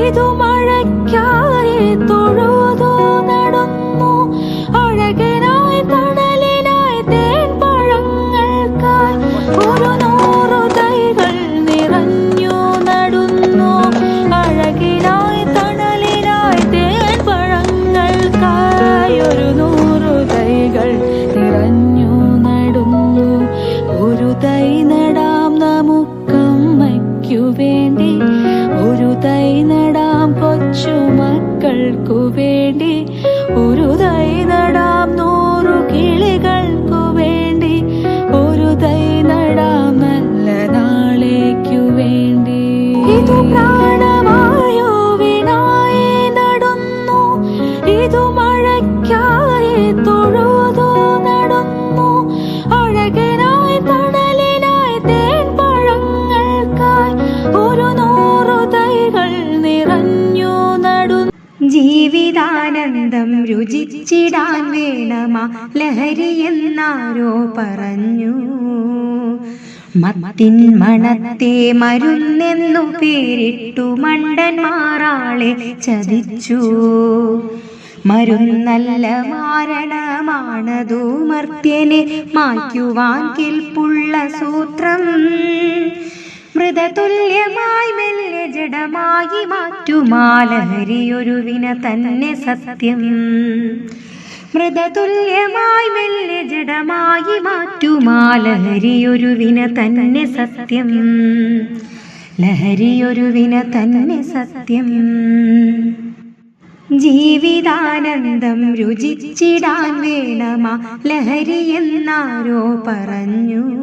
ഇതു മഴയ്ക്കായി തൊഴുതു നമുക്കമ്മയ്ക്കു വേണ്ടി ഒരു തൈ നടാം കൊച്ചു മക്കൾക്കു വേണ്ടി. ഒരു തൈ നടാം നൂറു കിളികൾക്കു വേണ്ടി. ഒരു തൈ നടാം നല്ല നാളേക്കു വേണ്ടി. നടന്നു. ഇതു മഴയ്ക്കായി തൊഴുതു ജീവിതാനന്ദം രുചിച്ചിടാൻ വേണമാ ലഹരി എന്നാരോ പറഞ്ഞു. മത്തിൻ മണത്തെ മരുന്നെന്നു പേരിട്ടു മണ്ടന്മാറാളെ ചതിച്ചു. മരുന്നല്ല മാരണമാണതു മർത്യനെ മായ്ക്കുവാൻ കിൽപ്പുള്ള സൂത്രം. മൃതതുല്യമായി ജഡമായി മാറ്റുമാലഹരിയൊരു വിന തന്നെ സത്യം. മൃതതുല്യമായി മെല്ലെ ജഡമായി മാറ്റുമാലഹരിയൊരു വിന തന്നെ സത്യം. ലഹരിയൊരു വിന തന്നെ സത്യം. ജീവിതാനന്ദം രുചിച്ചിടാൻ വേണമാ ലഹരി എന്നാരോ പറഞ്ഞു.